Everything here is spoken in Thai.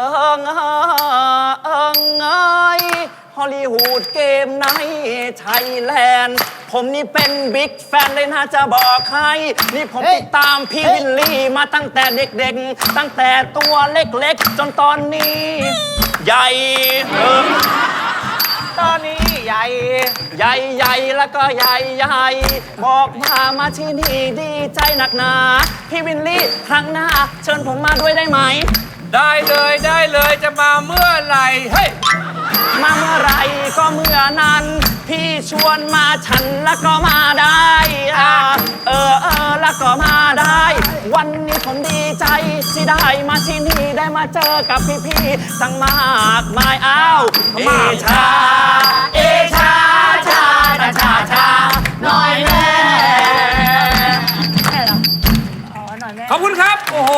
อิงเอิงเอยฮอลลีวูดเกมไนท์ไทยแลนด์ ผมนี่เป็นบิ๊กแฟนเลยนะจะบอกให้ นี่ผมติดตามพี่วิลลี่มาตั้งแต่เด็กๆ ตั้งแต่ตัวเล็กๆ จนตอนนี้ ใหญ่เอ ใหญ่ใหญ่แล้วก็ใหญ่ใหญ่บอกว่ามาที่นี่ดีใจหนักหนาพี่วินลี่ครั้งหน้า เชิญผมมาด้วยได้ไหม ได้เลยได้เลยจะมาเมื่อไหร่เฮ้ยมาเมื่อไหรก็เมื่อนั้น พี่ชวนมาฉันแล้วก็มาได้อ่าเออเออแล้วก็มาได้ วันนี้ผมดีใจที่ได้มาที่นี่ได้มาเจอกับพี่ๆตั้งมากมายอ้าวเอชาเอชาชาชาชาชาน้อย ขอบคุณครับ โอ้โห